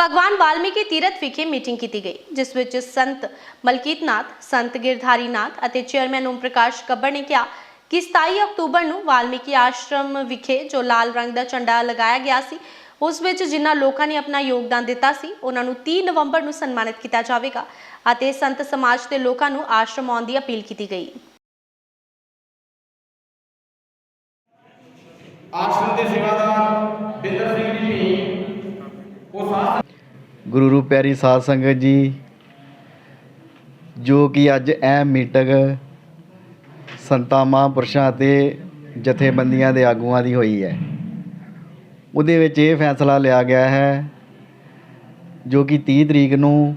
ਭਗਵਾਨ ਵਾਲਮੀਕੀ ਤੀਰਥ ਵਿਖੇ ਮੀਟਿੰਗ ਕੀਤੀ ਗਈ, ਜਿਸ ਵਿੱਚ ਸੰਤ ਮਲਕੀਤ ਨਾਥ ਸੰਤ ਗਿਰਧਾਰੀ ਨਾਥ ਅਤੇ ਚੇਅਰਮੈਨ ਓਮ ਪ੍ਰਕਾਸ਼ ਕੱਬਰ ਨੇ ਕਿਹਾ ਕਿ 27 ਅਕਤੂਬਰ ਨੂੰ ਵਾਲਮੀਕੀ ਆਸ਼ਰਮ ਵਿਖੇ ਜੋ ਲਾਲ ਰੰਗ ਦਾ ਝੰਡਾ ਲਗਾਇਆ ਗਿਆ ਸੀ, ਉਸ ਵਿੱਚ ਜਿਨ੍ਹਾਂ ਲੋਕਾਂ ਨੇ ਆਪਣਾ ਯੋਗਦਾਨ ਦਿੱਤਾ ਸੀ, ਉਹਨਾਂ ਨੂੰ 30 ਨਵੰਬਰ ਨੂੰ ਸਨਮਾਨਿਤ ਕੀਤਾ ਜਾਵੇਗਾ ਅਤੇ ਸੰਤ ਸਮਾਜ ਦੇ ਲੋਕਾਂ ਨੂੰ ਆਸ਼ਰਮ ਆਉਣ ਦੀ ਅਪੀਲ ਕੀਤੀ ਗਈ। ਆਸ਼ਰਮ ਦੇ ਸੇਵਾਦਾਰ ਬਿੰਦਰ ਸਿੰਘ ਜੀ ਉਹ ਸਾਥ ਗੁਰੂ ਰੂਪ ਪਿਆਰੀ ਸਾਧ ਸੰਗਤ ਜੀ, ਜੋ ਕਿ ਅੱਜ ਇਹ ਮੀਟਿੰਗ ਸੰਤਾਂ, ਮਹਾਂਪੁਰਸ਼ਾਂ ਅਤੇ ਜਥੇਬੰਦੀਆਂ ਦੇ ਆਗੂਆਂ ਦੀ ਹੋਈ ਹੈ। ਉਹਦੇ ਵਿੱਚ ਇਹ ਫੈਸਲਾ ਲਿਆ ਗਿਆ ਹੈ ਜੋ ਕਿ 30 ਤਰੀਕ ਨੂੰ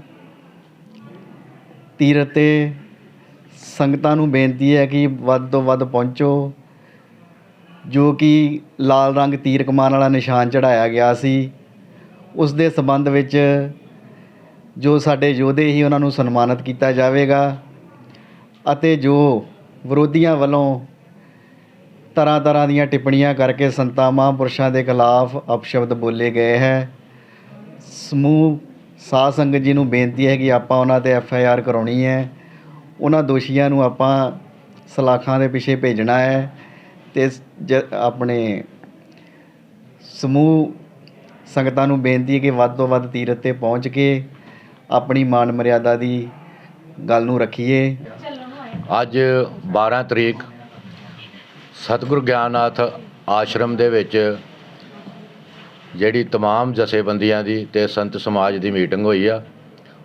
ਤੀਰਥ ਤੇ ਸੰਗਤਾਂ ਨੂੰ ਬੇਨਤੀ ਹੈ ਕਿ ਵੱਧ ਤੋਂ ਵੱਧ ਪਹੁੰਚੋ, ਜੋ ਕਿ ਲਾਲ ਰੰਗ ਤੀਰ ਕਮਾਨ ਵਾਲਾ ਨਿਸ਼ਾਨ ਚੜਾਇਆ ਗਿਆ ਸੀ। ਉਸ ਦੇ ਸੰਬੰਧ ਵਿੱਚ ਜੋ ਸਾਡੇ ਯੋਧੇ ਸੀ ਉਹਨਾਂ ਨੂੰ ਸਨਮਾਨਿਤ ਕੀਤਾ ਜਾਵੇਗਾ ਅਤੇ ਜੋ ਵਿਰੋਧੀਆਂ ਵੱਲੋਂ ਤਰ੍ਹਾਂ ਤਰ੍ਹਾਂ ਦੀਆਂ ਟਿੱਪਣੀਆਂ ਕਰਕੇ ਸੰਤਾਂ ਮਹਾਂਪੁਰਸ਼ਾਂ ਦੇ ਖਿਲਾਫ ਅਪਸ਼ਬਦ ਬੋਲੇ ਗਏ ਹੈ। ਸਮੂਹ ਸਾਧ ਸੰਗਤ ਜੀ ਨੂੰ ਬੇਨਤੀ ਹੈ ਕਿ ਆਪਾਂ ਉਹਨਾਂ ਤੇ ਐਫ ਆਈ ਆਰ ਕਰਾਉਣੀ ਹੈ। ਉਹਨਾਂ ਦੋਸ਼ੀਆਂ ਨੂੰ ਆਪਾਂ ਸਲਾਖਾਂ ਦੇ ਪਿੱਛੇ ਭੇਜਣਾ ਹੈ ਤੇ ਜ, ਆਪਣੇ ਸਮੂਹ ਸੰਗਤਾਂ ਨੂੰ ਬੇਨਤੀ ਹੈ ਕਿ ਵੱਧ ਤੋਂ ਵੱਧ ਤੀਰਥ ਤੇ ਪਹੁੰਚ ਕੇ ਆਪਣੀ ਮਾਨ ਮਰਿਆਦਾ ਦੀ ਗੱਲ ਨੂੰ ਰੱਖੀਏ ਅੱਜ 12 ਤਰੀਕ ਸਤਿਗੁਰ ਗਿਆਨਨਾਥ ਆਸ਼ਰਮ ਦੇ ਵਿੱਚ ਜਿਹੜੀ तमाम ਜਥੇਬੰਦੀਆਂ ਦੀ ਤੇ ਸੰਤ ਸਮਾਜ ਦੀ ਮੀਟਿੰਗ ਹੋਈ ਆ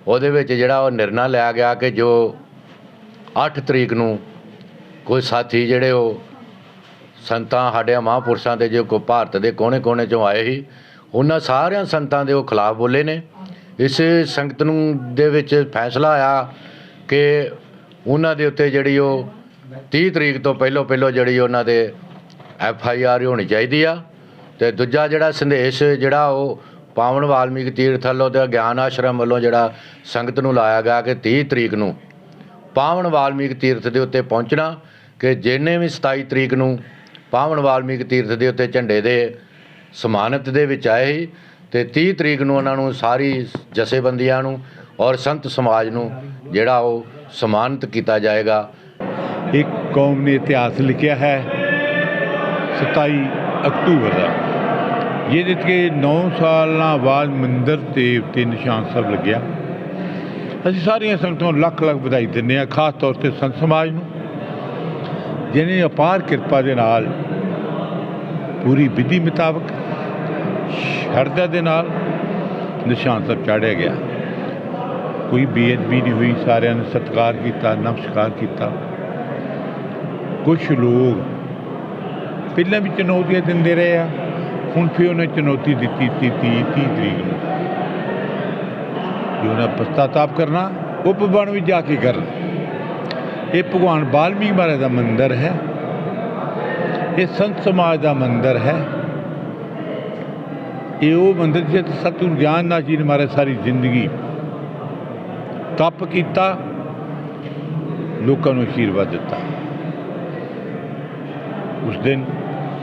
ਉਹਦੇ ਵਿੱਚ ਜਿਹੜਾ ਉਹ ਨਿਰਣਾ ਲਿਆ ਗਿਆ ਕਿ ਜੋ 8 ਤਰੀਕ ਨੂੰ ਕੋਈ ਸਾਥੀ ਜਿਹੜੇ ਉਹ ਸੰਤਾਂ ਸਾਡੇ ਮਹਾਂਪੁਰਸ਼ਾਂ ਦੇ ਜੋ ਕੋ ਭਾਰਤ ਦੇ ਕੋਨੇ-ਕੋਨੇ ਚੋਂ ਆਏ ਸੀ ਉਹਨਾਂ ਸਾਰਿਆਂ ਸੰਤਾਂ ਦੇ ਉਹ ਖਿਲਾਫ ਬੋਲੇ ਨੇ। ਇਸ ਸੰਗਤ ਨੂੰ ਦੇ ਵਿੱਚ ਫੈਸਲਾ ਆਇਆ ਕਿ ਉਹਨਾਂ ਦੇ ਉੱਤੇ ਜਿਹੜੀ ਉਹ 30 ਤਰੀਕ ਤੋਂ ਪਹਿਲਾਂ ਪਹਿਲਾਂ ਜਿਹੜੀ ਉਹਨਾਂ ਦੇ ਐਫ ਆਈ ਆਰ ਹੋਣੀ ਚਾਹੀਦੀ ਆ। ਤੇ ਦੂਜਾ ਜਿਹੜਾ ਸੰਦੇਸ਼ ਜਿਹੜਾ ਉਹ ਪਾਵਨ ਵਾਲਮੀਕ ਤੀਰਥ ਵੱਲੋਂ ਤੇ ਗਿਆਨ ਆਸ਼ਰਮ ਵੱਲੋਂ ਜਿਹੜਾ ਸੰਗਤ ਨੂੰ ਲਾਇਆ ਗਿਆ ਕਿ 30 ਤਰੀਕ ਨੂੰ ਪਾਵਨ ਵਾਲਮੀਕ ਤੀਰਥ ਦੇ ਉੱਤੇ ਪਹੁੰਚਣਾ, ਕਿ ਜਿਹਨੇ ਵੀ 27 ਤਰੀਕ ਨੂੰ ਪਾਵਨ ਵਾਲਮੀਕ ਤੀਰਥ ਦੇ ਉੱਤੇ ਝੰਡੇ ਦੇ ਸਮਾਨਤ ਦੇ ਵਿੱਚ ਆਏ ਸੀ ਤੇ 30 ਤਰੀਕ ਨੂੰ ਉਹਨਾਂ ਨੂੰ ਸਾਰੀ ਜਥੇਬੰਦੀਆਂ ਨੂੰ ਔਰ ਸੰਤ ਸਮਾਜ ਨੂੰ ਜਿਹੜਾ ਉਹ ਸਨਮਾਨਿਤ ਕੀਤਾ ਜਾਏਗਾ। ਇੱਕ ਕੌਮ ਨੇ ਇਤਿਹਾਸ ਲਿਖਿਆ ਹੈ 27 ਅਕਤੂਬਰ ਦਾ। ਜਿਹਦੇ ਤੇ 9 ਸਾਲਾਂ ਬਾਅਦ ਮੰਦਰ ਤੇ ਤੇ ਨਿਸ਼ਾਨ ਸਾਹਿਬ ਲੱਗਿਆ। ਅਸੀਂ ਸਾਰੀਆਂ ਸੰਗਤਾਂ ਨੂੰ ਲੱਖ ਲੱਖ ਵਧਾਈ ਦਿੰਦੇ ਹਾਂ, ਖਾਸ ਤੌਰ ਤੇ ਸੰਤ ਸਮਾਜ ਨੂੰ, ਜਿਹਨੇ ਅਪਾਰ ਕਿਰਪਾ ਦੇ ਨਾਲ ਪੂਰੀ ਵਿਧੀ ਮੁਤਾਬਕ ਸ਼ਰਧਾ ਦੇ ਨਾਲ ਨਿਸ਼ਾਨ ਸਾਹਿਬ ਚਾੜਿਆ ਗਿਆ। ਕੋਈ ਬੇਅਦਬੀ ਨਹੀਂ ਹੋਈ, ਸਾਰਿਆਂ ਨੇ ਸਤਿਕਾਰ ਕੀਤਾ, ਨਮਸਕਾਰ ਕੀਤਾ। ਕੁਝ ਲੋਕ ਪਹਿਲਾਂ ਵੀ ਚੁਣੌਤੀਆਂ ਦਿੰਦੇ ਰਹੇ ਆ, ਹੁਣ ਫਿਰ ਉਹਨੇ ਚੁਣੌਤੀ ਦਿੱਤੀ 30 30 ਤਰੀਕ ਨੂੰ। ਜੋ ਉਹਨਾਂ ਪਛਤਾਤਾਪ ਕਰਨਾ ਉਪਵਣ ਵਿੱਚ ਜਾ ਕੇ ਕਰਨ। ਇਹ ਭਗਵਾਨ ਬਾਲਮੀਕ ਮਹਾਰਾਜ ਦਾ ਮੰਦਿਰ ਹੈ। ਇਹ ਸੰਤ ਸਮਾਜ ਦਾ ਮੰਦਿਰ ਹੈ। ਇਹ ਉਹ ਮੰਦਿਰ ਜਿੱਥੇ ਸਤਿਗੁਰ ਗਿਆਨਨਾਥ ਜੀ ਨੇ ਮਾਰੇ ਸਾਰੀ ਜ਼ਿੰਦਗੀ ਤਪ ਕੀਤਾ, ਲੋਕਾਂ ਨੂੰ ਆਸ਼ੀਰਵਾਦ ਦਿੱਤਾ। ਉਸ ਦਿਨ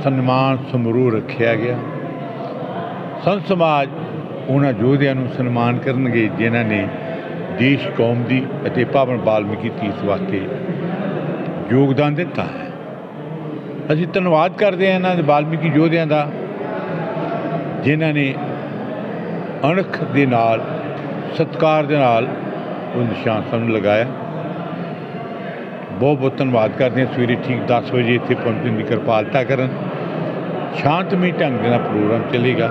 ਸਨਮਾਨ ਸਮਾਰੋਹ ਰੱਖਿਆ ਗਿਆ। ਸੰਤ ਸਮਾਜ ਉਹਨਾਂ ਯੋਧਿਆਂ ਨੂੰ ਸਨਮਾਨ ਕਰਨਗੇ ਜਿਨ੍ਹਾਂ ਨੇ ਦੇਸ਼ ਕੌਮ ਦੀ ਅਤੇ ਪਾਵਨ ਬਾਲਮੀਕੀ ਤੀਰਥ ਵਾਸਤੇ ਯੋਗਦਾਨ ਦਿੱਤਾ ਹੈ। ਅਸੀਂ ਧੰਨਵਾਦ ਕਰਦੇ ਹਾਂ ਇਹਨਾਂ ਦੇ ਬਾਲਮੀਕੀ ਯੋਧਿਆਂ ਦਾ, ਜਿਨ੍ਹਾਂ ਨੇ ਅਣਖ ਦੇ ਨਾਲ, ਸਤਕਾਰ ਦੇ ਨਾਲ ਉਹ ਨਿਸ਼ਾਨ ਸਾਨੂੰ ਲਗਾਇਆ। ਬਹੁਤ ਬਹੁਤ ਧੰਨਵਾਦ ਕਰਦੇ ਹਾਂ ਸਵੇਰੇ ਠੀਕ 10 ਵਜੇ ਇੱਥੇ ਪਹੁੰਚਣ ਦੀ ਕਿਰਪਾਲਤਾ ਕਰਨ। ਸ਼ਾਂਤਮਈ ਢੰਗ ਦੇ ਨਾਲ ਪ੍ਰੋਗਰਾਮ ਚੱਲੇਗਾ।